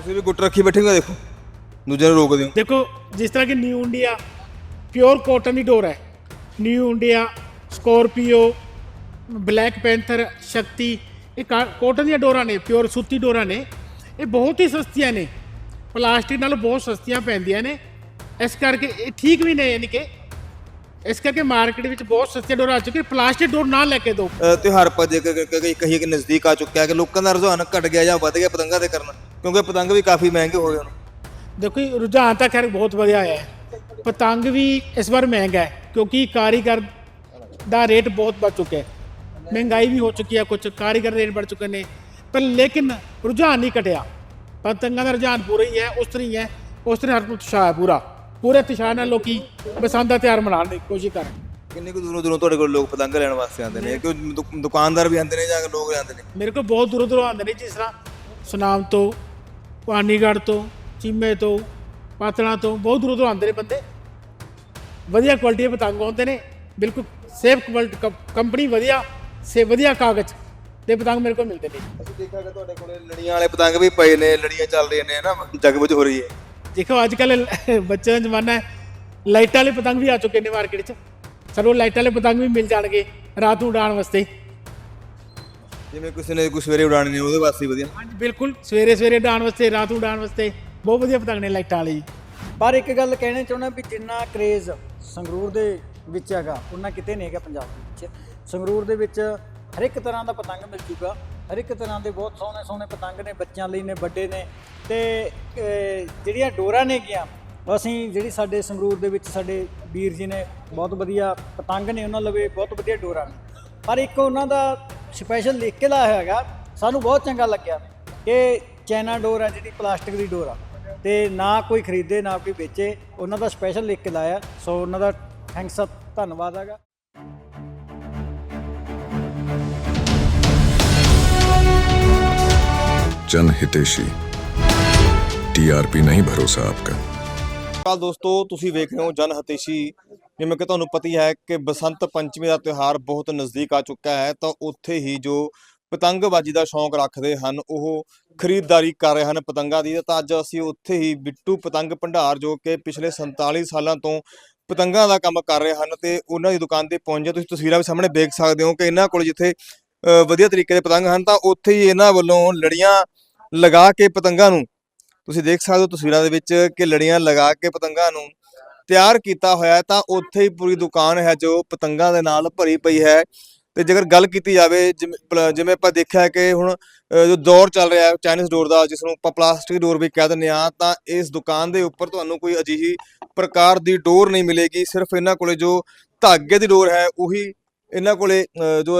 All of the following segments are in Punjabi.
ਤੁਸੀਂ ਵੀ ਗੁੱਟ ਰੱਖੀ ਬੈਠੇ ਹੋ ਦੇਖੋ। ਦੂਜੇ ਨੂੰ ਰੋਕਦੇ ਹੋ ਦੇਖੋ ਜਿਸ ਤਰ੍ਹਾਂ ਕਿ ਨਿਊ ਇੰਡੀਆ ਪਿਓਰ ਕਾਟਨ ਦੀ ਡੋਰ ਹੈ। New India Scorpio black panther Shakti ਇਹ ਕਾਟਨ ਦੀਆਂ ਡੋਰਾਂ ਨੇ ਪਿਓਰ ਸੂਤੀ ਡੋਰਾਂ ਨੇ। ਇਹ ਬਹੁਤ ਹੀ ਸਸਤੀਆਂ ਨੇ। ਪਲਾਸਟਿਕ ਨਾਲੋਂ ਬਹੁਤ ਸਸਤੀਆਂ ਪੈਂਦੀਆਂ ਨੇ। ਇਸ ਕਰਕੇ ਇਹ ਠੀਕ ਵੀ ਨੇ ਯਾਨੀ ਕਿ ਇਸ ਕਰਕੇ ਮਾਰਕੀਟ ਵਿੱਚ ਬਹੁਤ ਸਸਤੀਆਂ ਡੋਰਾਂ ਆ ਚੁੱਕੀਆਂ ਪਲਾਸਟਿਕ ਡੋਰ ਨਾ ਲੈ ਕੇ ਅ, ਤਿਉਹਾਰ ਪਰ ਜੇ ਕਹੀਏ ਕਿ ਨਜ਼ਦੀਕ ਆ ਚੁੱਕਿਆ ਕਿ ਲੋਕਾਂ ਦਾ ਰੁਝਾਨ ਘਟ ਗਿਆ ਜਾਂ ਵੱਧ ਗਿਆ ਪਤੰਗਾਂ ਦੇ ਕਰਨ। ਕਿਉਂਕਿ ਪਤੰਗ ਵੀ ਕਾਫੀ ਮਹਿੰਗੇ ਹੋ ਗਏ ਹੁਣ। ਦੇਖੋ ਜੀ, ਰੁਝਾਨ ਤਾਂ ਖੈਰ ਬਹੁਤ ਵਧੀਆ ਆਇਆ ਹੈ। ਪਤੰਗ ਵੀ ਇਸ ਵਾਰ ਮਹਿੰਗਾ ਹੈ ਕਿਉਂਕਿ ਕਾਰੀਗਰ ਦਾ ਰੇਟ ਬਹੁਤ ਵੱਧ ਚੁੱਕਾ ਹੈ। ਮਹਿੰਗਾਈ ਵੀ ਹੋ ਚੁੱਕੀ ਹੈ ਕੁਝ ਕਾਰੀਗਰ ਰੇਟ ਵੱਧ ਚੁੱਕੇ ਨੇ। ਪਰ ਲੇਕਿਨ ਰੁਝਾਨ ਨਹੀਂ ਘਟਿਆ। ਪਤੰਗਾਂ ਦਾ ਰੁਝਾਨ ਪੂਰਾ ਹੀ ਹੈ ਉਸ ਤਰ੍ਹਾਂ ਹੀ ਹੈ ਉਸ ਤਰ੍ਹਾਂ ਹਰ ਕੋਈ ਉਤਸ਼ਾਹ ਹੈ ਪੂਰਾ। ਪੂਰੇ ਉਤਸ਼ਾਹ ਨਾਲ ਲੋਕੀ ਬਸੰਤ ਦਾ ਤਿਉਹਾਰ ਮਨਾਉਣ ਦੀ ਕੋਸ਼ਿਸ਼ ਕਰ ਰਹੇ ਨੇ। ਕਿੰਨੇ ਕੁ ਦੂਰੋਂ ਦੂਰੋਂ ਤੁਹਾਡੇ ਕੋਲ ਲੋਕ ਪਤੰਗ ਲੈਣ ਵਾਸਤੇ ਆਉਂਦੇ ਨੇ ਕਿ ਦੁ- ਦੁਕਾਨਦਾਰ ਵੀ ਆਉਂਦੇ ਨੇ ਜਾਂ ਲੋਕ ਆਉਂਦੇ ਨੇ? ਮੇਰੇ ਕੋਲ ਬਹੁਤ ਦੂਰੋਂ ਦੂਰੋਂ ਆਉਂਦੇ ਨੇ ਜਿਸ ਤਰ੍ਹਾਂ ਸੁਨਾਮ ਤੋਂ ਪਾਨੀਗੜ੍ਹ ਤੋਂ ਚੀਮੇ ਤੋਂ ਪਾਤਣਾ ਤੋਂ ਬਹੁਤ ਦੂਰੋਂ ਦੂਰੋਂ ਆਉਂਦੇ ਨੇ ਬੰਦੇ। ਵਧੀਆ ਕੁਆਲਿਟੀ ਦੇ ਪਤੰਗ ਆਉਂਦੇ ਨੇ ਬਿਲਕੁਲ ਸੇਫ ਕੁਆਲਿਟੀ ਕੰਪਨੀ ਵਧੀਆ ਸੇ ਵਧੀਆ ਕਾਗਜ਼ ਦੇ ਪਤੰਗ ਮੇਰੇ ਕੋਲ ਮਿਲਦੇ ਨੇ। ਅਸੀਂ ਦੇਖਿਆ ਕਿ ਤੁਹਾਡੇ ਕੋਲੇ ਲੜੀਆਂ ਵਾਲੇ ਪਤੰਗ ਵੀ ਪਏ ਨੇ ਲੜੀਆਂ ਚੱਲ ਰਹੀਆਂ ਨੇ ਨਾ ਜਗਬੁਝ ਹੋ ਰਹੀ ਹੈ। ਦੇਖੋ ਅੱਜ ਕੱਲ ਬੱਚਿਆਂ ਦਾ ਜ਼ਮਾਨਾ ਹੈ ਲਾਈਟਾਂ ਵਾਲੇ ਪਤੰਗ ਵੀ ਆ ਚੁੱਕੇ ਨੇ ਮਾਰਕੀਟ 'ਚ। ਸਾਨੂੰ ਲਾਈਟਾਂ ਵਾਲੇ ਪਤੰਗ ਵੀ ਮਿਲ ਜਾਣਗੇ ਰਾਤ ਨੂੰ ਉਡਾਉਣ ਵਾਸਤੇ। ਜਿਵੇਂ ਕਿਸੇ ਨੇ ਕੋਈ ਸਵੇਰੇ ਉਡਾਣੇ ਨੇ ਉਹਦੇ ਵਾਸਤੇ ਹੀ ਵਧੀਆ। ਹਾਂਜੀ ਬਿਲਕੁਲ। ਸਵੇਰੇ ਸਵੇਰੇ ਉਡਾਉਣ ਵਾਸਤੇ ਰਾਤ ਨੂੰ ਉਡਾਉਣ ਵਾਸਤੇ ਬਹੁਤ ਵਧੀਆ ਪਤੰਗ ਨੇ ਲਾਈਟਾਂ ਵਾਲੇ ਜੀ। ਪਰ ਇੱਕ ਗੱਲ ਕਹਿਣਾ ਚਾਹੁੰਦਾ ਵੀ ਜਿੰਨਾ ਕ੍ਰੇਜ਼ ਸੰਗਰੂਰ ਦੇ ਵਿੱਚ ਹੈਗਾ ਉਹਨਾਂ ਕਿਤੇ ਨਹੀਂ ਹੈਗਾ ਪੰਜਾਬ ਦੇ ਵਿੱਚ। ਸੰਗਰੂਰ ਦੇ ਵਿੱਚ ਹਰ ਇੱਕ ਤਰ੍ਹਾਂ ਦਾ ਪਤੰਗ ਮਿਲ ਜੂਗਾ। ਹਰ ਇੱਕ ਤਰ੍ਹਾਂ ਦੇ ਬਹੁਤ ਸੋਹਣੇ ਸੋਹਣੇ ਪਤੰਗ ਨੇ ਬੱਚਿਆਂ ਲਈ ਨੇ ਵੱਡੇ ਨੇ। ਤੇ ਅਹ, ਜਿਹੜੀਆਂ ਡੋਰਾਂ ਨੇ ਗਿਆ ਅਸੀਂ ਜਿਹੜੀ ਸਾਡੇ ਸੰਗਰੂਰ ਦੇ ਵਿੱਚ ਸਾਡੇ ਵੀਰ ਜੀ ਨੇ ਬਹੁਤ ਵਧੀਆ ਪਤੰਗ ਨੇ ਉਹਨਾਂ ਲਵੇ ਬਹੁਤ ਵਧੀਆ ਡੋਰਾਂ ਨੇ। ਪਰ ਇੱਕ ਉਹਨਾਂ ਦਾ ਸਪੈਸ਼ਲ ਲਿਖ ਕੇ ਲਾਇਆ ਹੈਗਾ ਸਾਨੂੰ ਬਹੁਤ ਚੰਗਾ ਲੱਗਿਆ ਕਿ ਚਾਈਨਾ ਡੋਰ ਹੈ ਜਿਹੜੀ ਪਲਾਸਟਿਕ ਦੀ ਡੋਰ ਆ ਤੇ ਨਾ ਕੋਈ ਖਰੀਦੇ ਨਾ ਕੋਈ ਵੇਚੇ ਉਹਨਾਂ ਦਾ ਸਪੈਸ਼ਲ ਲਿਖ ਕੇ ਲਾਇਆ ਸੋ ਉਹਨਾਂ ਦਾ ਥੈਂਕਸ ਧੰਨਵਾਦ ਹੈਗਾ जन हितेशी टीआरपी नहीं भरोसा आपका ਕੱਲ ਦੋਸਤੋ ਤੁਸੀਂ ਵੇਖ ਰਹੇ ਹੋ ਜਨ ਹਤੇਸ਼ੀ ਜਿਵੇਂ ਕਿ ਤੁਹਾਨੂੰ ਪਤਾ ਹੀ ਹੈ ਕਿ ਬਸੰਤ ਪੰਚਮੀ ਦਾ ਤਿਉਹਾਰ ਬਹੁਤ ਨਜ਼ਦੀਕ ਆ ਚੁੱਕਾ ਹੈ ਤਾਂ ਉੱਥੇ ਹੀ ਜੋ ਪਤੰਗਬਾਜ਼ੀ ਦਾ ਸ਼ੌਂਕ ਰੱਖਦੇ ਹਨ ਉਹ ਖਰੀਦਦਾਰੀ ਕਰ ਰਹੇ ਹਨ ਪਤੰਗਾਂ ਦੀ। ਤਾਂ ਅੱਜ ਅਸੀਂ ਉੱਥੇ ਹੀ ਬਿੱਟੂ ਪਤੰਗ ਭੰਡਾਰ ਜੋ ਕਿ ਪਿਛਲੇ 47 ਸਾਲਾਂ ਤੋਂ ਪਤੰਗਾਂ ਦਾ ਕੰਮ ਕਰ ਰਹੇ ਹਨ ਤੇ ਉਹਨਾਂ ਦੀ ਦੁਕਾਨ ਤੇ ਪਹੁੰਚੇ ਤੁਸੀਂ ਤਸਵੀਰਾਂ ਵੀ ਸਾਹਮਣੇ ਦੇਖ ਸਕਦੇ ਹੋ ਕਿ ਇਹਨਾਂ ਕੋਲ ਜਿੱਥੇ ਅ, ਵਧੀਆ ਤਰੀਕੇ ਦੇ ਪਤੰਗ ਹਨ ਤਾਂ ਉੱਥੇ ਹੀ ਇਹਨਾਂ ਵੱਲੋਂ ਲੜੀਆਂ ਲਗਾ ਕੇ ਪਤੰਗਾਂ ਨੂੰ ਤੁਸੀਂ ਦੇਖ ਸਕਦੇ ਹੋ ਤਸਵੀਰਾਂ ਦੇ ਵਿੱਚ ਕਿ ਲੜੀਆਂ ਲਗਾ ਕੇ ਪਤੰਗਾਂ ਨੂੰ ਤਿਆਰ ਕੀਤਾ ਹੋਇਆ ਹੈ, ਤਾਂ ਉੱਥੇ ਹੀ ਪੂਰੀ ਦੁਕਾਨ ਹੈ ਜੋ ਪਤੰਗਾਂ ਦੇ ਨਾਲ ਭਰੀ ਪਈ ਹੈ। ਤੇ ਜੇਕਰ ਗੱਲ ਕੀਤੀ ਜਾਵੇ, ਜਿਵੇਂ ਪਲ- ਜਿਵੇਂ ਆਪਾਂ ਦੇਖਿਆ ਕਿ ਹੁਣ ਜੋ ਦੌਰ ਚੱਲ ਰਿਹਾ ਹੈ, ਚਾਈਨੀਜ਼ ਡੋਰ ਦਾ, ਜਿਸ ਨੂੰ ਆਪਾਂ ਪਲਾਸਟਿਕ ਡੋਰ ਵੀ ਕਹਿ ਦਿੰਦੇ ਆ ਤਾਂ ਇਸ ਦੁਕਾਨ ਦੇ ਉੱਪਰ ਤੁਹਾਨੂੰ ਕੋਈ ਅਜਿਹੀ ਪ੍ਰਕਾਰ ਦੀ ਡੋਰ ਨਹੀਂ ਮਿਲੇਗੀ। ਸਿਰਫ ਇਹਨਾਂ ਕੋਲੇ ਜੋ ਧਾਗੇ ਦੀ ਡੋਰ ਹੈ, ਉਹੀ ਇਹਨਾਂ ਕੋਲੇ ਜੋ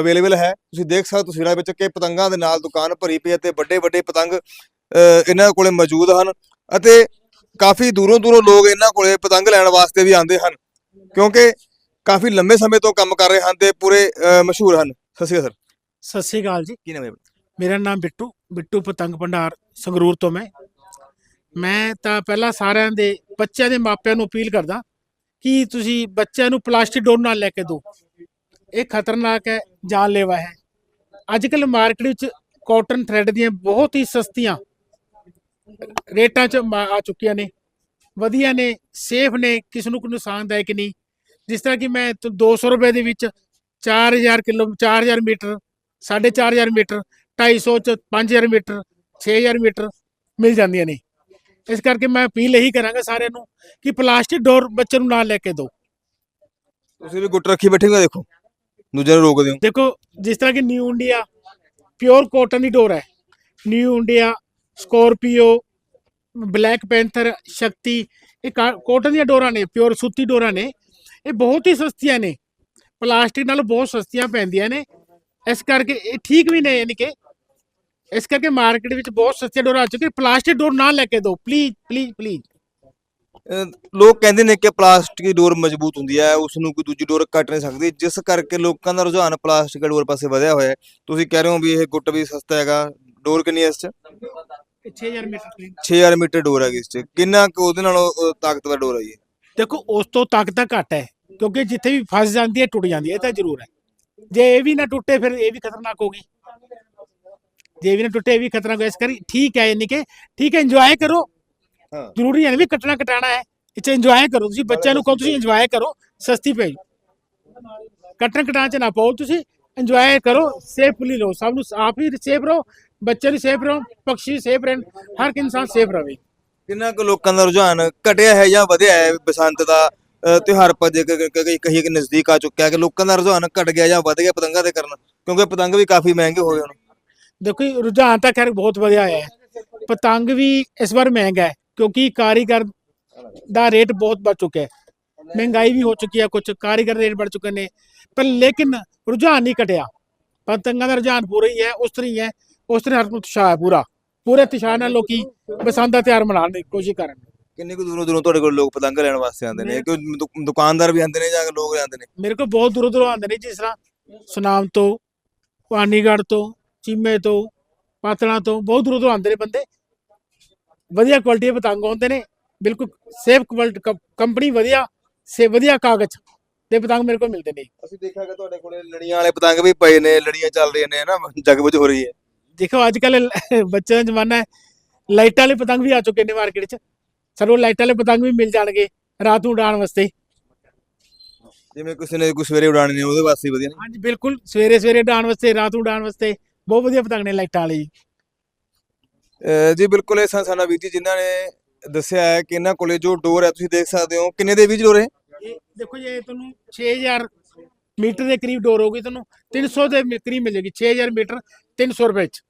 ਅਵੇਲੇਬਲ ਹੈ। ਤੁਸੀਂ ਦੇਖ ਸਕਦੇ ਹੋ ਤਸਵੀਰਾਂ ਵਿੱਚ ਕਿ ਪਤੰਗਾਂ ਦੇ ਨਾਲ ਦੁਕਾਨ ਭਰੀ ਪਈ ਹੈ ਤੇ ਵੱਡੇ ਵੱਡੇ ਪਤੰਗ ਇਹਨਾਂ ਕੋਲੇ ਮੌਜੂਦ ਹਨ। ਅਤੇ ਕਾਫੀ ਦੂਰੋਂ ਦੂਰੋਂ ਲੋਕ ਇਹਨਾਂ ਕੋਲੇ ਪਤੰਗ ਲੈਣ ਵਾਸਤੇ ਵੀ ਆਉਂਦੇ ਹਨ। ਕਿਉਂਕਿ ਕਾਫੀ ਲੰਬੇ ਸਮੇਂ ਤੋਂ ਕੰਮ ਕਰ ਰਹੇ ਹਨ ਤੇ ਪੂਰੇ ਮਸ਼ਹੂਰ ਹਨ। ਸਤਿ ਸ਼੍ਰੀ ਅਕਾਲ ਸਰ। ਸਤਿ ਸ੍ਰੀ ਅਕਾਲ ਜੀ। ਕੀ ਨਾਮ ਹੈ ਮੇਰਾ ਨਾਮ ਬਿੱਟੂ ਬਿੱਟੂ ਪਤੰਗ ਭੰਡਾਰ ਸੰਗਰੂਰ ਤੋਂ ਮੈਂ। ਮੈਂ ਤਾਂ ਪਹਿਲਾਂ ਸਾਰਿਆਂ ਦੇ ਬੱਚਿਆਂ ਦੇ ਮਾਪਿਆਂ ਨੂੰ ਅਪੀਲ ਕਰਦਾ ਕਿ ਤੁਸੀਂ ਬੱਚਿਆਂ ਨੂੰ ਪਲਾਸਟਿਕ ਡੋਰ ਨਾਲ ਲੈ ਕੇ ਦਿਓ। ਇਹ ਖਤਰਨਾਕ ਹੈ ਜਾਨਲੇਵਾ ਹੈ। ਅੱਜ ਕੱਲ ਮਾਰਕੀਟ ਵਿੱਚ ਕਾਟਨ ਥ੍ਰੈਡ ਦੀਆਂ ਬਹੁਤ ਹੀ ਸਸਤੀਆਂ ਰੇਟਾਂ 'ਚ ਆ ਚੁੱਕੀਆਂ ਨੇ। ਵਧੀਆ ਨੇ ਸੇਫ ਨੇ ਕਿਸ ਨੂੰ ਕੋਈ ਨੁਕਸਾਨਦਾਇਕ ਨਹੀਂ। ਜਿਸ ਤਰ੍ਹਾਂ ਕਿ ਮੈਂ ਤ- 200 ਰੁਪਏ ਦੇ ਵਿੱਚ 4000 ਕਿਲੋ 4000 ਮੀਟਰ 4500 ਮੀਟਰ 250 ਚ 5000 ਮੀਟਰ 6000 ਮੀਟਰ ਮਿਲ ਜਾਂਦੀਆਂ ਨੇ। ਇਸ ਕਰਕੇ ਮੈਂ ਅਪੀਲ ਇਹੀ ਕਰਾਂਗਾ ਸਾਰਿਆਂ ਨੂੰ ਕਿ ਪਲਾਸਟਿਕ ਡੋਰ ਬੱਚੇ ਨੂੰ ਨਾ ਲੈ ਕੇ ਦਿਓ। ਤੁਸੀਂ ਵੀ ਗੁੱਟ ਰੱਖੀ ਬੈਠੇ ਹੋ ਦੇਖੋ। ਦੂਜੇ ਨੂੰ ਰੋਕਦੇ ਹੋ। ਦੇਖੋ ਜਿਸ ਤਰ੍ਹਾਂ ਕਿ ਨਿਊ ਇੰਡੀਆ ਪਿਓਰ ਕਾਟਨ ਦੀ ਡੋਰ ਹੈ। New India Scorpio, black panther, Shakti, ਇਹ ਕਾਟਨ ਦੀਆਂ ਡੋਰਾਂ ਨੇ, ਪਿਓਰ ਸੂਤੀ ਡੋਰਾਂ ਨੇ, ਇਹ ਬਹੁਤ ਹੀ ਸਸਤੀਆਂ ਨੇ। ਪਲਾਸਟਿਕ ਨਾਲੋਂ ਬਹੁਤ ਸਸਤੀਆਂ ਪੈਂਦੀਆਂ ਨੇ। ਇਸ ਕਰਕੇ ਇਹ ਠੀਕ ਵੀ ਨੇ, ਯਾਨੀ ਕਿ ਇਸ ਕਰਕੇ ਮਾਰਕੀਟ ਵਿੱਚ ਬਹੁਤ ਸਸਤੀਆਂ ਡੋਰਾਂ ਆ ਚੁੱਕੀਆਂ ਪਲਾਸਟਿਕ ਡੋਰ ਨਾ ਲੈ ਕੇ ਦਿਓ ਪਲੀਜ਼ ਪਲੀਜ਼ ਪਲੀਜ਼ ਲੋਕ ਕਹਿੰਦੇ ਨੇ ਕਿ ਪਲਾਸਟਿਕ ਦੀ ਡੋਰ ਮਜ਼ਬੂਤ ਹੁੰਦੀ ਹੈ ਉਸ ਨੂੰ ਕੋਈ ਦੂਜੀ ਡੋਰ ਕੱਟ ਨਹੀਂ ਸਕਦੀ। ਜਿਸ ਕਰਕੇ ਲੋਕਾਂ ਦਾ ਰੁਝਾਨ ਪਲਾਸਟਿਕ ਡੋਰ ਪਾਸੇ ਵਧਿਆ ਹੋਇਆ ਹੈ। ਤੁਸੀਂ ਕਹਿ ਰਹੇ ਹੋ ਵੀ ਇਹ ਗੁੱਟ ਵੀ ਸਸਤਾ ਹੈਗਾ। ਡੋਰ ਕਿੰਨੀ ਹੈ ਇਸ ਚ? 6000 ਮੀਟਰ ਦੀ 6000 ਮੀਟਰ ਡੋਰ ਹੈਗੀ ਇਸ ਚ। ਕਿੰਨਾ ਕੁ ਉਹਦੇ ਨਾਲੋਂ ਅਹ, ਤਾਕਤਵਰ ਡੋਰ ਹੈ ਜੀ? ਦੇਖੋ ਉਸ ਤੋਂ ਤਾਕਤ ਘੱਟ ਹੈ ਕਿਉਂਕਿ ਜਿੱਥੇ ਵੀ ਫਸ ਜਾਂਦੀ ਹੈ ਟੁੱਟ ਜਾਂਦੀ ਹੈ ਇਹ ਤਾਂ ਜ਼ਰੂਰ ਹੈ। ਜੇ ਇਹ ਵੀ ਨਾ ਟੁੱਟੇ ਫਿਰ ਇਹ ਵੀ ਖਤਰਨਾਕ ਹੋਗੀ ਜੇ ਵੀ ਨਾ ਟੁੱਟੇ ਵੀ ਖਤਰਾ ਕੋਈ ਇਸ ਕਰੀ ਠੀਕ ਹੈ ਯਾਨੀ ਕਿ ਠੀਕ ਹੈ ਇੰਜੋਏ ਕਰੋ। ਹਾਂ। ਜ਼ਰੂਰੀ ਹੈ ਨੀ ਵੀ ਕੱਟਣਾ ਕਟਾਣਾ ਹੈ। ਇਹ ਚ ਇੰਜੋਏ ਕਰੋ। ਤੁਸੀਂ ਬੱਚਿਆਂ ਨੂੰ ਕਹੋ ਤੁਸੀਂ ਇੰਜੋਏ ਕਰੋ ਸਸਤੀ ਪੈ ਕੱਟਣ ਕਟਾਣ ਚ ਨਾ ਪਾਓ ਤੁਸੀਂ ਇੰਜੋਏ ਕਰੋ ਸੇਫਲੀ ਰਹੋ। ਸਭ ਨੂੰ ਆਪ ਹੀ ਸੇਫ ਰਹੋ। ਬੱਚੇ ਵੀ ਸੇਫ ਰਹੋ ਪਕਸ਼ੀ ਸੇਫ ਰਹਿਣ ਹਰ ਇੱਕ ਇਨਸਾਨ ਸੇਫ ਰਵੇ। ਕਿੰਨਾ ਕੁ ਲੋਕਾਂ ਦਾ ਰੁਝਾਨ ਘਟਿਆ ਹੈ ਜਾਂ ਵਧਿਆ ਹੈ? ਬਸੰਤ ਦਾ ਅ, ਤਿਉਹਾਰ ਪਰ ਜੇ ਕ- ਕ- ਕ- ਕਹੀਏ ਕਿ ਨਜ਼ਦੀਕ ਆ ਚੁੱਕਿਆ ਹੈ ਕਿ ਲੋਕਾਂ ਦਾ ਰੁਝਾਨ ਘਟ ਗਿਆ ਜਾਂ ਵਧ ਗਿਆ ਪਤੰਗਾਂ ਦੇ ਕਰਨ? ਕਿਉਂਕਿ ਪਤੰਗ ਵੀ ਕਾਫੀ ਮਹਿੰਗੇ ਹੋ ਗਏ ਹੁਣ। ਦੇਖੋ ਜੀ, ਰੁਝਾਨ ਤਾਂ ਖੈਰ ਬਹੁਤ ਵਧਿਆ ਹੋਇਆ ਹੈ। ਪਤੰਗ ਵੀ ਇਸ ਵਾਰ ਮਹਿੰਗਾ ਹੈ ਕਿਉਂਕਿ ਕਾਰੀਗਰ ਦਾ ਰੇਟ ਬਹੁਤ ਵੱਧ ਚੁੱਕਿਆ ਹੈ। ਮਹਿੰਗਾਈ ਵੀ ਹੋ ਚੁੱਕੀ ਹੈ ਕੁਝ ਕਾਰੀਗਰ ਰੇਟ ਵੱਧ ਚੁੱਕੇ ਨੇ। ਪਰ ਲੇਕਿਨ ਰੁਝਾਨ ਨਹੀਂ ਘਟਿਆ। ਪਤੰਗਾਂ ਦਾ ਰੁਝਾਨ ਪੂਰਾ ਹੀ ਹੈ ਉਸ ਤਰ੍ਹਾਂ ਹੀ ਹੈ। ਉਸ ਤਰ੍ਹਾਂ ਹਰ ਉਤਸ਼ਾਹ ਹੈ ਪੂਰਾ। ਪੂਰੇ ਉਤਸ਼ਾਹ ਨਾਲ ਲੋਕੀ ਬਸੰਤ ਦਾ ਤਿਉਹਾਰ ਮਨਾਉਣ ਦੀ ਕੋਸ਼ਿਸ਼ ਕਰਨ। ਕਿੰਨੇ ਕੁ ਦੂਰੋਂ ਦੂਰੋਂ ਤੁਹਾਡੇ ਕੋਲ ਲੋਕ ਪਤੰਗ ਲੈਣ ਵਾਸਤੇ ਆਉਂਦੇ ਨੇ? ਕਿ ਦੁਕਾਨਦਾਰ ਵੀ ਆਉਂਦੇ ਨੇ ਜਾਂ ਲੋਕ ਆਉਂਦੇ ਨੇ? ਮੇਰੇ ਕੋਲ ਬਹੁਤ ਦੂਰੋਂ ਦੂਰੋਂ ਆਉਂਦੇ ਨੇ ਜਿਸ ਤਰ੍ਹਾਂ ਸੁਨਾਮ ਤੋਂ ਪਾਨੀਗੜ੍ਹ ਤੋਂ ਚੀਮੇ ਤੋਂ ਪਾਤਣਾ ਤੋਂ ਬਹੁਤ ਦੂਰੋਂ ਦੂਰੋਂ ਆਉਂਦੇ ਨੇ ਬੰਦੇ। ਵਧੀਆ ਕੁਆਲਿਟੀ ਦੇ ਪਤੰਗ ਆਉਂਦੇ ਨੇ। ਬਿਲਕੁਲ ਸੇਫ ਕੁਆਲਿਟੀ ਕੰਪਨੀ ਵਧੀਆ ਸੇ ਵਧੀਆ ਕਾਗਜ਼ ਦੇ ਪਤੰਗ ਮੇਰੇ ਕੋਲ ਮਿਲਦੇ ਨੇ। ਅਸੀਂ ਦੇਖਿਆ ਕਿ ਤੁਹਾਡੇ ਕੋਲੇ ਲੜੀਆਂ ਵਾਲੇ ਪਤੰਗ ਵੀ ਪਏ ਨੇ ਲੜੀਆਂ ਚੱਲ ਰਹੀਆਂ ਨੇ ਨਾ ਜਗਬੁਝ ਹੋ ਰਹੀ ਹੈ। ਦੇਖੋ ਅੱਜ ਕੱਲ ਬੱਚਿਆਂ ਦਾ ਜ਼ਮਾਨਾ ਹੈ ਲਾਈਟਾਂ ਵਾਲੇ ਪਤੰਗ ਵੀ ਆ ਚੁੱਕੇ ਨੇ ਮਾਰਕੀਟ 'ਚ। ਸਾਨੂੰ ਲਾਈਟਾਂ ਵਾਲੇ ਪਤੰਗ ਵੀ ਮਿਲ ਜਾਣਗੇ ਰਾਤ ਨੂੰ ਉਡਾਉਣ ਵਾਸਤੇ। ਜਿਵੇਂ ਕਿਸੇ ਨੇ ਕੋਈ ਸਵੇਰੇ ਉਡਾਣੇ ਨੇ ਉਹਦੇ ਵਾਸਤੇ ਵਧੀਆ ਨੇ ਹਾਂਜੀ ਬਿਲਕੁਲ ਸਵੇਰੇ ਸਵੇਰੇ ਉਡਾਉਣ ਵਾਸਤੇ ਰਾਤ ਨੂੰ ਉਡਾਉਣ ਵਾਸਤੇ ਬਹੁਤ ਵਧੀਆ ਪਤੰਗ ਨੇ ਲਾਈਟਾਂ ਵਾਲੇ ਜੀ। ਜੀ ਬਿਲਕੁਲ ਇਹ ਸਨ ਸਾਡਾ ਵੀਰ ਜੀ ਜਿਨ੍ਹਾਂ ਨੇ ਦੱਸਿਆ ਹੈ ਕਿ ਇਹਨਾਂ ਕੋਲੇ ਜੋ ਡੋਰ ਹੈ ਤੁਸੀਂ ਦੇਖ ਸਕਦੇ ਹੋ। ਕਿੰਨੇ ਦੇ ਵਿੱਚ ਡੋਰ ਹੈ ਇਹ ਦੇਖੋ ਜੀ ਇਹ ਤੁਹਾਨੂੰ 6000 ਮੀਟਰ ਦੇ ਕਰੀਬ ਡੋਰ ਹੋਗੀ ਤੁਹਾਨੂੰ। 300 ਦੇ ਕਰੀਬ ਮਿਲੇਗੀ 6000 ਮੀਟਰ 300 ਰੁਪਏ ਚ।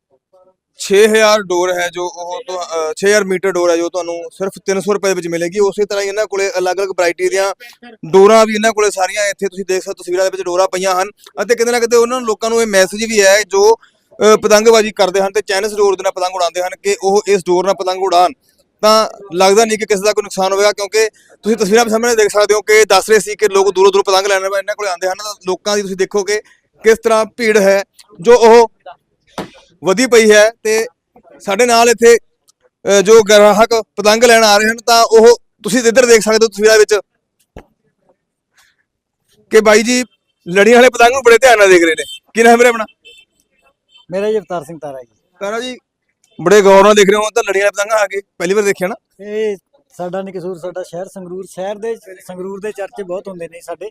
6000 ਡੋਰ ਹੈ ਜੋ ਉਹ ਤੋਂ ਅਹ 6000 ਮੀਟਰ ਡੋਰ ਹੈ ਜੋ ਤੁਹਾਨੂੰ ਸਿਰਫ 300 ਰੁਪਏ ਦੇ ਵਿੱਚ ਮਿਲੇਗੀ। ਉਸੇ ਤਰ੍ਹਾਂ ਹੀ ਇਹਨਾਂ ਕੋਲੇ ਅਲੱਗ-ਅਲੱਗ ਵੈਰਾਈਟੀ ਦੀਆਂ ਡੋਰਾਂ ਵੀ ਇਹਨਾਂ ਕੋਲੇ ਸਾਰੀਆਂ ਇੱਥੇ ਤੁਸੀਂ ਦੇਖ ਸਕਦੇ ਤਸਵੀਰਾਂ ਦੇ ਵਿੱਚ ਡੋਰਾਂ ਪਈਆਂ ਹਨ। ਅਤੇ ਕਿਤੇ ਨਾ ਕਿਤੇ ਉਹਨਾਂ ਲੋਕਾਂ ਨੂੰ ਇਹ ਮੈਸੇਜ ਵੀ ਹੈ ਜੋ ਪਤੰਗਬਾਜ਼ੀ ਕਰਦੇ ਹਨ ਤੇ ਚਾਈਨੀਜ਼ ਡੋਰ ਦੇ ਨਾਲ ਪਤੰਗ ਉਡਾਉਂਦੇ ਹਨ ਕਿ ਉਹ ਇਸ ਡੋਰ ਨਾਲ ਪਤੰਗ ਉਡਾਣ ਤਾਂ ਲੱਗਦਾ ਨਹੀਂ ਕਿ ਕਿਸੇ ਦਾ ਕੋਈ ਨੁਕਸਾਨ ਹੋਵੇਗਾ ਕਿਉਂਕਿ ਤੁਸੀਂ ਤਸਵੀਰਾਂ ਸਾਹਮਣੇ ਦੇਖ ਸਕਦੇ ਹੋ ਕਿ ਦੱਸ ਰਹੇ ਸੀ ਕਿ ਲੋਕ ਦੂਰੋਂ ਦੂਰੋਂ ਪਤੰਗ ਲੈਣ ਇਹਨਾਂ ਕੋਲੇ ਆਉਂਦੇ ਹਨ। ਲੋਕਾਂ ਦੀ ਤੁਸੀਂ ਦੇਖੋਗੇ ਕਿਸ ਤਰ੍ਹਾਂ ਭੀੜ ਹੈ ਜੋ ਉਹ ਵਧੀ ਪਈ ਹੈ ਤੇ ਸਾਡੇ ਨਾਲ ਇੱਥੇ ਜੋ ਗ੍ਰਾਹਕ ਪਤੰਗ ਲੈਣ ਆ ਰਹੇ ਹਨ ਤਾਂ ਉਹ ਤੁਸੀਂ ਇੱਧਰ ਦੇਖ ਸਕਦੇ ਹੋ ਤਸਵੀਰਾਂ ਵਿੱਚ ਕਿ ਬਾਈ ਜੀ ਲੜੀਆਂ ਵਾਲੇ ਪਤੰਗ ਨੂੰ ਬੜੇ ਧਿਆਨ ਨਾਲ ਦੇਖ ਰਹੇ ਨੇ। ਕੀ ਨਾਮ ਹੈ ਵੀਰੇ ਆਪਣਾ? ਮੇਰਾ ਜੀ ਅਵਤਾਰ ਸਿੰਘ ਤਾਰਾ ਜੀ। ਤਾਰਾ ਜੀ ਬੜੇ ਗੌਰ ਨਾਲ ਦੇਖ ਰਹੇ ਹੋ ਤਾਂ ਲੜੀਆਂ ਵਾਲੇ ਪਤੰਗ ਆ ਗਏ ਪਹਿਲੀ ਵਾਰ ਦੇਖਿਆ ਨਾ? ਇਹ ਸਾਡਾ ਨਹੀਂ ਕਸੂਰ ਸਾਡਾ ਸ਼ਹਿਰ ਸੰਗਰੂਰ ਸ਼ਹਿਰ ਦੇ ਸੰਗਰੂਰ ਦੇ ਚਰਚੇ ਬਹੁਤ ਹੁੰਦੇ ਨੇ ਸਾਡੇ।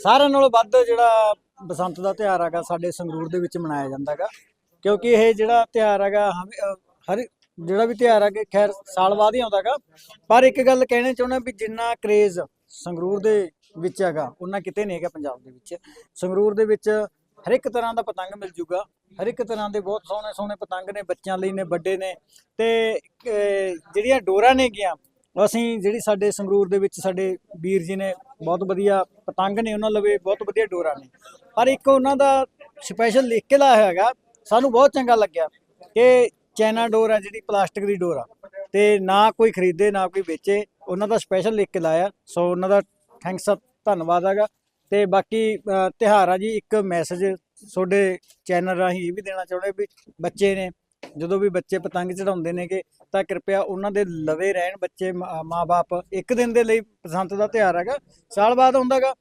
ਸਾਰਿਆਂ ਨਾਲੋਂ ਵੱਧ ਜਿਹੜਾ ਬਸੰਤ ਦਾ ਤਿਉਹਾਰ ਹੈਗਾ ਸਾਡੇ ਸੰਗਰੂਰ ਦੇ ਵਿੱਚ ਮਨਾਇਆ ਜਾਂਦਾ ਹੈਗਾ। ਕਿਉਂਕਿ ਇਹ ਜਿਹੜਾ ਤਿਉਹਾਰ ਹੈਗਾ ਹਮੇ- ਅਹ ਹਰ ਜਿਹੜਾ ਵੀ ਤਿਉਹਾਰ ਹੈਗਾ ਖੈਰ ਸਾਲ ਬਾਅਦ ਹੀ ਆਉਂਦਾ ਹੈਗਾ। ਪਰ ਇੱਕ ਗੱਲ ਕਹਿਣਾ ਚਾਹੁੰਦਾ ਵੀ ਜਿੰਨਾ ਕਰੇਜ਼ ਸੰਗਰੂਰ ਦੇ ਵਿੱਚ ਹੈਗਾ ਉਹਨਾਂ ਕਿਤੇ ਨਹੀਂ ਹੈਗਾ ਪੰਜਾਬ ਦੇ ਵਿੱਚ। ਸੰਗਰੂਰ ਦੇ ਵਿੱਚ ਹਰ ਇੱਕ ਤਰ੍ਹਾਂ ਦਾ ਪਤੰਗ ਮਿਲ ਜੂਗਾ। ਹਰ ਇੱਕ ਤਰ੍ਹਾਂ ਦੇ ਬਹੁਤ ਸੋਹਣੇ ਸੋਹਣੇ ਪਤੰਗ ਨੇ ਬੱਚਿਆਂ ਲਈ ਨੇ ਵੱਡੇ ਨੇ। ਤੇ ਅਹ, ਜਿਹੜੀਆਂ ਡੋਰਾਂ ਨੇ ਗਿਆ ਅਸੀਂ ਜਿਹੜੀ ਸਾਡੇ ਸੰਗਰੂਰ ਦੇ ਵਿੱਚ ਸਾਡੇ ਵੀਰ ਜੀ ਨੇ ਬਹੁਤ ਵਧੀਆ ਪਤੰਗ ਨੇ ਉਹਨਾਂ ਲਵੇ ਬਹੁਤ ਵਧੀਆ ਡੋਰਾਂ ਨੇ। ਪਰ ਇੱਕ ਉਹਨਾਂ ਦਾ ਸਪੈਸ਼ਲ ਲਿਖ ਕੇ ਲਾਇਆ ਹੈਗਾ ਸਾਨੂੰ ਬਹੁਤ ਚੰਗਾ ਲੱਗਿਆ ਕਿ ਚਾਈਨਾ ਡੋਰ ਆ ਜਿਹੜੀ ਪਲਾਸਟਿਕ ਦੀ ਡੋਰ ਆ। ਤੇ ਨਾ ਕੋਈ ਖਰੀਦੇ ਨਾ ਕੋਈ ਵੇਚੇ। ਉਹਨਾਂ ਦਾ ਸਪੈਸ਼ਲ ਲਿਖ ਕੇ ਲਾਇਆ। ਸੋ ਉਹਨਾਂ ਦਾ ਥੈਂਕਸ ਧੰਨਵਾਦ ਹੈਗਾ। ਤੇ ਬਾਕੀ ਅ, ਤਿਉਹਾਰ ਆ ਜੀ ਇੱਕ ਮੈਸੇਜ ਤੁਹਾਡੇ ਚੈਨਲ ਰਾਹੀਂ ਇਹ ਵੀ ਦੇਣਾ ਚਾਹੁੰਦੇ ਵੀ ਬੱਚੇ ਨੇ ਜਦੋਂ ਵੀ ਬੱਚੇ ਪਤੰਗ ਚੜਾਉਂਦੇ ਨੇਗੇ ਤਾਂ ਕਿਰਪਿਆ ਉਹਨਾਂ ਦੇ ਲਵੇ ਰਹਿਣ ਬੱਚੇ ਮਾਪੇ ਇੱਕ ਦਿਨ ਦੇ ਲਈ ਬਸੰਤ ਦਾ ਤਿਉਹਾਰ ਹੈਗਾ ਸਾਲ ਬਾਅਦ ਹੁੰਦਾਗਾ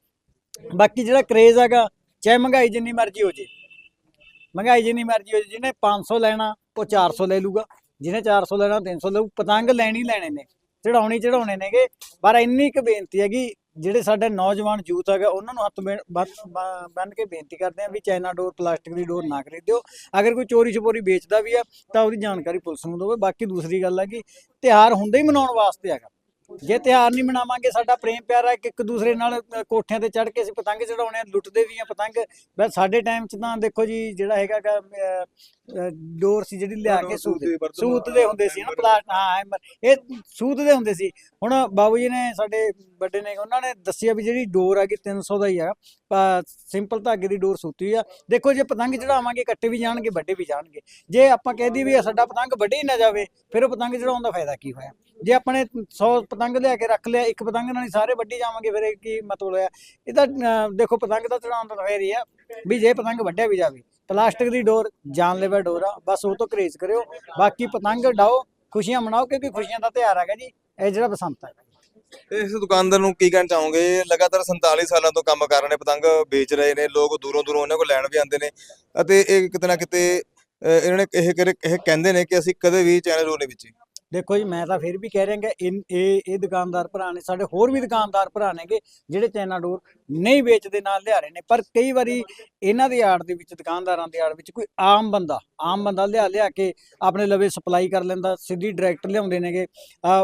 ਬਾਕੀ ਜਿਹੜਾ ਕਰੇਜ਼ ਹੈਗਾ ਚਾਹੇ ਮਹਿੰਗਾਈ ਜਿੰਨੀ ਮਰਜ਼ੀ ਹੋ ਜੇ ਮਹਿੰਗਾਈ ਜਿੰਨੀ ਮਰਜ਼ੀ ਹੋ ਜੇ ਜਿਹਨੇ 500 ਲੈਣਾ, ਉਹ 400 ਲੈ ਲੂਗਾ ਜਿਹਨੇ 400 ਲੈਣਾ 300 ਲਊ। ਪਤੰਗ ਲੈਣੀ ਲੈਣੇ ਨੇ ਚੜਾਉਣੀ ਚੜਾਉਣੇ ਨੇਗੇ। ਪਰ ਇੰਨੀ ਕੁ ਬੇਨਤੀ ਹੈਗੀ, ਜਿਹੜੇ ਸਾਡੇ ਨੌਜਵਾਨ ਯੂਥ ਹੈਗਾ, ਉਹਨਾਂ ਨੂੰ ਹੱਥ ਬੇ- ਬੰਨ- ਬੰਨ ਕੇ ਬੇਨਤੀ ਕਰਦੇ ਆ ਵੀ ਚਾਈਨਾ ਡੋਰ, ਪਲਾਸਟਿਕ ਦੀ ਡੋਰ ਨਾ ਖਰੀਦਿਓ। ਅਗਰ ਕੋਈ ਚੋਰੀ ਛਪੋਰੀ ਵੇਚਦਾ ਵੀ ਆ ਤਾਂ ਉਹਦੀ ਜਾਣਕਾਰੀ ਪੁਲਿਸ ਨੂੰ ਦਿਓ ਬਾਕੀ ਦੂਸਰੀ ਗੱਲ ਹੈ ਕਿ ਤਿਉਹਾਰ ਹੁੰਦੇ ਹੀ ਮਨਾਉਣ ਵਾਸਤੇ ਹੈਗਾ। ਜੇ ਤਿਉਹਾਰ ਨਹੀਂ ਮਨਾਵਾਂਗੇ, ਸਾਡਾ ਪ੍ਰੇਮ ਪਿਆਰ ਹੈ ਕਿ ਇੱਕ ਦੂਸਰੇ ਨਾਲ ਕੋਠਿਆਂ ਤੇ ਚੜ ਕੇ ਅਸੀਂ ਪਤੰਗ ਚੜਾਉਣੇ ਆ, ਲੁੱਟਦੇ ਵੀ ਆ ਪਤੰਗ। ਬਸ ਸਾਡੇ ਟਾਈਮ 'ਚ ਤਾਂ ਦੇਖੋ ਜੀ, ਜਿਹੜਾ ਹੈਗਾ ਡੋਰ ਸੀ ਜਿਹੜੀ ਲਿਆ ਕੇ ਸੂਤ ਸੂਤ ਦੇ ਹੁੰਦੇ ਸੀ ਨਾ ਪਲਾਟ ਹਾਂ ਇਹ ਸੂਤ ਦੇ ਹੁੰਦੇ ਸੀ। ਹੁਣ ਬਾਬੂ ਜੀ ਨੇ ਸਾਡੇ ਵੱਡੇ ਨੇ ਉਹਨਾਂ ਨੇ ਦੱਸਿਆ ਵੀ ਜਿਹੜੀ ਡੋਰ ਹੈਗੀ 300 ਦਾ ਹੀ ਆ। ਸਿੰਪਲ ਧਾਗੇ ਦੀ ਡੋਰ ਸੂਤੀ ਆ। ਦੇਖੋ ਜੇ ਪਤੰਗ ਚੜਾਵਾਂਗੇ ਕੱਟੇ ਵੀ ਜਾਣਗੇ ਵੱਡੇ ਵੀ ਜਾਣਗੇ। ਜੇ ਆਪਾਂ ਕਹਿ ਦਈਏ ਵੀ ਸਾਡਾ ਪਤੰਗ ਵੱਡੇ ਹੀ ਨਾ ਜਾਵੇ ਫਿਰ ਉਹ ਪਤੰਗ ਚੜਾਉਣ ਦਾ ਫਾਇਦਾ ਕੀ ਹੋਇਆ? ਜੇ ਆਪਣੇ 100 ਪਤੰਗ ਲਿਆ ਕੇ ਰੱਖ ਲਿਆ ਇੱਕ ਪਤੰਗ ਨਾਲ ਹੀ ਸਾਰੇ ਵੱਡੀ ਜਾਵਾਂਗੇ ਫਿਰ ਕੀ ਮਤਲਬ ਹੋਇਆ? ਇਹ ਤਾਂ ਅਹ, ਦੇਖੋ ਪਤੰਗ ਦਾ ਚੜਾਉਣ ਦਾ ਫੇਰ ਹੀ ਆ। ਵੀ ਜੇ ਪਤੰਗ ਵੱਡਿਆ ਵੀ ਜਾਵੇ। ਪਲਾਸਟਿਕ ਦੀ ਡੋਰ, ਜਾਨਲੇਵਾ ਡੋਰ ਆ, ਬਸ ਉਹ ਤੋਂ ਕਰੇਜ਼ ਕਰਿਓ। ਬਾਕੀ ਪਤੰਗ ਡਾਓ, ਖੁਸ਼ੀਆਂ ਮਨਾਓ, ਕਿਉਂਕਿ ਖੁਸ਼ੀਆਂ ਦਾ ਤਿਉਹਾਰ ਹੈਗਾ ਜੀ। ਇਹ ਜਿਹੜਾ ਬਸੰਤ ਹੈ। ਇਸ ਦੁਕਾਨਦਾਰ ਨੂੰ ਕੀ ਕਹਿਣਾ ਚਾਹੋਗੇ? ਲਗਾਤਾਰ 47 ਸਾਲਾਂ ਤੋਂ ਕੰਮ ਕਰ ਰਹੇ ਨੇ, ਪਤੰਗ ਵੇਚ ਰਹੇ ਨੇ, ਲੋਕ ਦੂਰੋਂ ਦੂਰੋਂ ਉਹਨਾਂ ਕੋਲ ਲੈਣ ਵੀ ਆਉਂਦੇ ਨੇ। ਅਤੇ ਇਹ ਕਿਤੇ ਨਾ ਕਿਤੇ ਇਹਨਾਂ ਨੇ ਇਹ ਕਹਿੰਦੇ ਨੇ ਕਿ ਅਸੀਂ ਕਦੇ ਵੀ ਚੈਨਲ ਰੋਡ ਨਹੀਂ ਵੇਚੇ। ਦੇਖੋ ਜੀ, ਮੈਂ ਤਾਂ ਫਿਰ ਵੀ ਕਹਿ ਰਿਹਾ ਕਿ ਇਹ ਇਹ ਦੁਕਾਨਦਾਰ ਭਰਾ ਨੇ, ਸਾਡੇ ਹੋਰ ਵੀ ਦੁਕਾਨਦਾਰ ਭਰਾ ਨੇਗੇ, ਜਿਹੜੇ ਚਾਈਨਾ ਡੋਰ ਨਹੀਂ ਵੇਚਦੇ, ਨਾਲ ਲਿਆ ਰਹੇ ਨੇ। ਪਰ ਕਈ ਵਾਰੀ ਇਹਨਾਂ ਦੀ ਆੜ ਦੇ ਵਿੱਚ, ਦੁਕਾਨਦਾਰਾਂ ਦੀ ਆੜ ਵਿੱਚ ਕੋਈ ਆਮ ਬੰਦਾ ਆਮ ਬੰਦਾ ਲਿਆ ਲਿਆ ਕੇ ਆਪਣੇ ਲਵੇ ਸਪਲਾਈ ਕਰ ਲੈਂਦਾ, ਸਿੱਧੀ ਡਾਇਰੈਕਟ ਲਿਆਉਂਦੇ ਨੇਗੇ।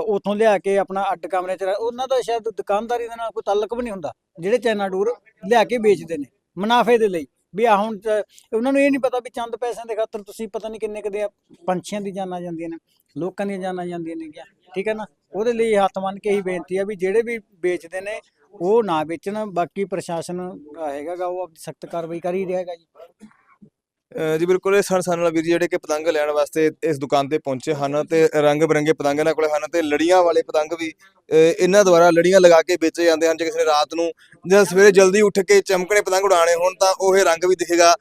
ਉਥੋਂ ਲਿਆ ਕੇ ਆਪਣਾ ਅੱਡ ਕਮਰੇ 'ਚ, ਉਹਨਾਂ ਦਾ ਸ਼ਾਇਦ ਦੁਕਾਨਦਾਰੀ ਦੇ ਨਾਲ ਕੋਈ ਤਾਲੁਕ ਵੀ ਨਹੀਂ ਹੁੰਦਾ, ਜਿਹੜੇ ਚਾਈਨਾ ਡੋਰ ਲਿਆ ਕੇ ਵੇਚਦੇ ਨੇ, ਮੁਨਾਫੇ ਦੇ ਲਈ। ਵੀ ਆ ਹੁਣ ਚ- ਉਹਨਾਂ ਨੂੰ ਇਹ ਨਹੀਂ ਪਤਾ ਵੀ ਚੰਦ ਪੈਸਿਆਂ ਦੇ ਖਾਤਰ ਤੁਸੀਂ ਪਤਾ ਨਹੀਂ ਕਿੰਨੇ ਕਦੇ ਪੰਛੀਆਂ ਦੀ ਜਾਨਾਂ ਜਾਂਦੀਆਂ ਨੇ, ਲੋਕਾਂ ਦੀਆਂ ਜਾਨਾਂ ਜਾਂਦੀਆਂ ਨੇ ਠੀਕ ਹੈ ਨਾ? ਉਹਦੇ ਲਈ ਹੱਥ ਮੰਨ ਕੇ ਹੀ ਬੇਨਤੀ ਆ ਵੀ ਜਿਹੜੇ ਵੀ ਵੇਚਦੇ ਨੇ, ਉਹ ਨਾ ਵੇਚਣ, ਬਾਕੀ ਪ੍ਰਸ਼ਾਸਨ ਹੈਗਾ ਗਾ, ਉਹ ਆਪਣੀ ਸਖਤ ਕਾਰਵਾਈ ਕਰ ਹੀ ਰਿਹਾ ਹੈਗਾ ਜੀ। ਜੀ ਬਿਲਕੁਲ, ਇਹ ਸਨ ਸਾਨੂੰ ਵੀਰ ਜਿਹੜੇ ਕਿ ਪਤੰਗ ਲੈਣ ਵਾਸਤੇ ਇਸ ਦੁਕਾਨ ਤੇ ਪਹੁੰਚੇ ਹਨ ਤੇ ਰੰਗ ਬਰੰਗੇ ਪਤੰਗ ਇਹਨਾਂ ਕੋਲੇ ਹਨ ਤੇ ਲੜੀਆਂ ਵਾਲੇ ਪਤੰਗ ਵੀ ਇਹਨਾਂ ਦੁਆਰਾ ਲੜੀਆਂ ਲਗਾ ਕੇ ਵੇਚੇ ਜਾਂਦੇ ਹਨ। ਜੇ ਕਿਸੇ ਨੇ ਰਾਤ ਨੂੰ ਜਾਂ ਸਵੇਰੇ ਜਲਦੀ ਉੱਠ ਕੇ ਚਮਕਣੇ ਪਤੰਗ ਉਡਾਣੇ ਹੋਣ ਤਾਂ ਉਹ ਇਹ ਰੰਗ ਵੀ ਦਿਖੇਗਾ।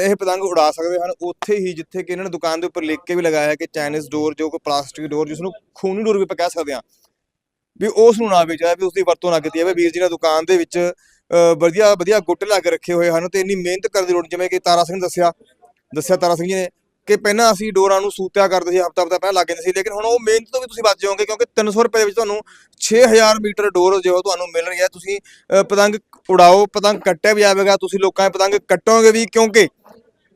ਇਹ ਪਤੰਗ ਉਡਾ ਸਕਦੇ ਹਨ। ਉੱਥੇ ਹੀ ਜਿੱਥੇ ਕਿ ਇਹਨਾਂ ਨੇ ਦੁਕਾਨ ਦੇ ਉੱਪਰ ਲਿਖ ਕੇ ਵੀ ਲਗਾਇਆ ਹੈ ਕਿ ਚਾਈਨੀਜ਼ ਡੋਰ ਜੋ ਕਿ ਪਲਾਸਟਿਕ ਡੋਰ ਜਿਸ ਨੂੰ ਖੂਨੀ ਡੋਰ ਵੀ ਆਪਾਂ ਕਹਿ ਸਕਦੇ ਹਾਂ, ਵੀ ਉਸ ਨੂੰ ਨਾ ਵੇਚਿਆ ਵੀ ਉਸ ਦੀ ਵਰਤੋਂ ਨਾ ਕੀਤੀ ਜਾਵੇ। ਵੀਰ ਜੀ ਨੇ ਦੁਕਾਨ ਦੇ ਵਿੱਚ ਵਧੀਆ ਵਧੀਆ ਗੁੱਟ ਲਾ ਕੇ ਰੱਖੇ ਹੋਏ ਹਨ ਤੇ ਇੰਨੀ ਮਿਹਨਤ ਕਰਨ ਦੀ ਲੋੜ ਜਿਵੇਂ ਕਿ ਤਾਰਾ ਸਿੰਘ ਨੇ ਦੱਸਿਆ ਦੱਸਿਆ ਤਾਰਾ ਸਿੰਘ ਜੀ ਨੇ ਕਿ ਪਹਿਲਾਂ ਅਸੀਂ ਡੋਰਾਂ ਨੂੰ ਸੂਤਿਆ ਕਰਦੇ ਸੀ ਹਫਤਾ ਹਫਤਾ ਪਹਿਲਾਂ ਲੱਗ ਜਾਂਦੇ ਸੀ ਲੇਕਿਨ ਹੁਣ ਉਹ ਮਿਹਨਤ ਤੋਂ ਵੀ ਤੁਸੀਂ ਬਚ ਜਾਓਗੇ ਕਿਉਂਕਿ 300 ਰੁਪਏ ਵਿੱਚ ਤੁਹਾਨੂੰ 6000 ਮੀਟਰ ਡੋਰ ਜੋ ਤੁਹਾਨੂੰ ਮਿਲ ਰਹੀ ਹੈ। ਤੁਸੀਂ ਅ, ਪਤੰਗ ਉਡਾਓ ਪਤੰਗ ਕੱਟਿਆ ਵੀ ਜਾਵੇਗਾ ਤੁਸੀਂ ਲੋਕਾਂ ਦੇ ਪਤੰਗ ਕੱਟੋਗੇ ਵੀ ਕਿਉਂਕਿ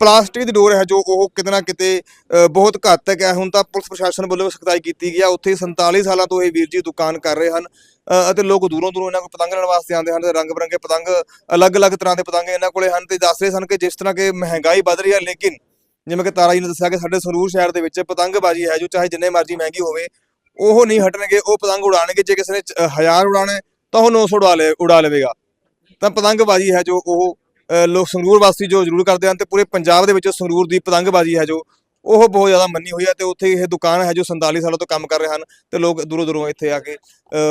ਪਲਾਸਟਿਕ ਦੀ ਡੋਰ ਹੈ ਜੋ ਉਹ ਕਿਤੇ ਨਾ ਕਿਤੇ ਬਹੁਤ ਘਾਤਕ ਹੈ ਹੁਣ ਤਾਂ ਪੁਲਿਸ ਪ੍ਰਸ਼ਾਸਨ ਵੱਲੋਂ ਸਖਤਾਈ ਕੀਤੀ ਗਈ ਹੈ ਉੱਥੇ 47 ਸਾਲਾਂ ਤੋਂ ਇਹ ਵੀਰ ਜੀ ਦੁਕਾਨ ਕਰ ਰਹੇ ਹਨ ਅਤੇ ਲੋਕ ਦੂਰੋਂ ਦੂਰੋਂ ਇਹਨਾਂ ਕੋਲ ਪਤੰਗ ਲੈਣ ਵਾਸਤੇ ਆਉਂਦੇ ਹਨ ਤੇ ਰੰਗ ਬਰੰਗੇ ਪਤੰਗ ਅਲੱਗ-ਅਲੱਗ ਤਰ੍ਹਾਂ ਦੇ ਪਤੰਗ ਇਹਨਾਂ ਕੋਲੇ ਹਨ ਤੇ ਦੱਸ ਰਹੇ ਸਨ ਕਿ ਜਿਸ ਤਰ੍ਹਾਂ ਕਿ ਮਹਿੰਗਾਈ ਵੱਧ ਰਹੀ ਹੈ ਲੇਕਿਨ ਜਿਵੇਂ ਕਿ ਤਾਰਾ ਜੀ ਨੇ ਦੱਸਿਆ ਕਿ ਸਾਡੇ ਸੰਗਰੂਰ ਸ਼ਹਿਰ ਦੇ ਵਿੱਚ ਪਤੰਗਬਾਜ਼ੀ ਹੈ ਜੋ ਚਾਹੇ ਜਿੰਨੇ ਮਰਜ਼ੀ ਮਹਿੰਗੀ ਹੋਵੇ ਉਹ ਨਹੀਂ ਹਟਣਗੇ ਉਹ ਪਤੰਗ ਉਡਾਣਗੇ ਜੇ ਕਿਸੇ ਨੇ ਚ- ਅ, ਹਜ਼ਾਰ ਉਡਾਣਾ ਤਾਂ ਉਹ 900 ਉਡਾ ਲੇ ਉਡਾ ਲਵੇਗਾ। ਤਾਂ ਪਤੰਗਬਾਜ਼ੀ ਹੈ ਜੋ ਉਹ ਲੋਕ ਸੰਗਰੂਰ ਵਾਸੀ ਜੋ ਜ਼ਰੂਰ ਕਰਦੇ ਹਨ ਤੇ ਪੂਰੇ ਪੰਜਾਬ ਦੇ ਵਿੱਚ ਸੰਗਰੂਰ ਦੀ ਪਤੰਗਬਾਜ਼ੀ ਹੈ ਜੋ, ਉਹ ਬਹੁਤ ਜ਼ਿਆਦਾ ਮੰਨੀ ਹੋਈ ਹੈ ਤੇ ਉੱਥੇ ਇਹ ਦੁਕਾਨ ਹੈ ਜੋ 47 ਸਾਲਾਂ ਤੋਂ ਕੰਮ ਕਰ ਰਹੇ ਹਨ ਤੇ ਲੋਕ ਦੂਰੋਂ ਦੂਰੋਂ ਇੱਥੇ ਆ ਕੇ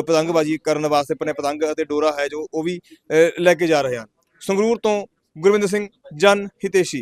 ਪਤੰਗਬਾਜ਼ੀ ਕਰਨ ਵਾਸਤੇ ਆਪਣੇ ਪਤੰਗ ਅਤੇ ਡੋਰਾ ਹੈ ਜੋ ਉਹ ਵੀ ਲੈ ਕੇ ਜਾ ਰਹੇ ਹਨ। ਸੰਗਰੂਰ ਤੋਂ ਗੁਰਵਿੰਦਰ ਸਿੰਘ, ਜਨ ਹਿਤੇਸ਼ੀ।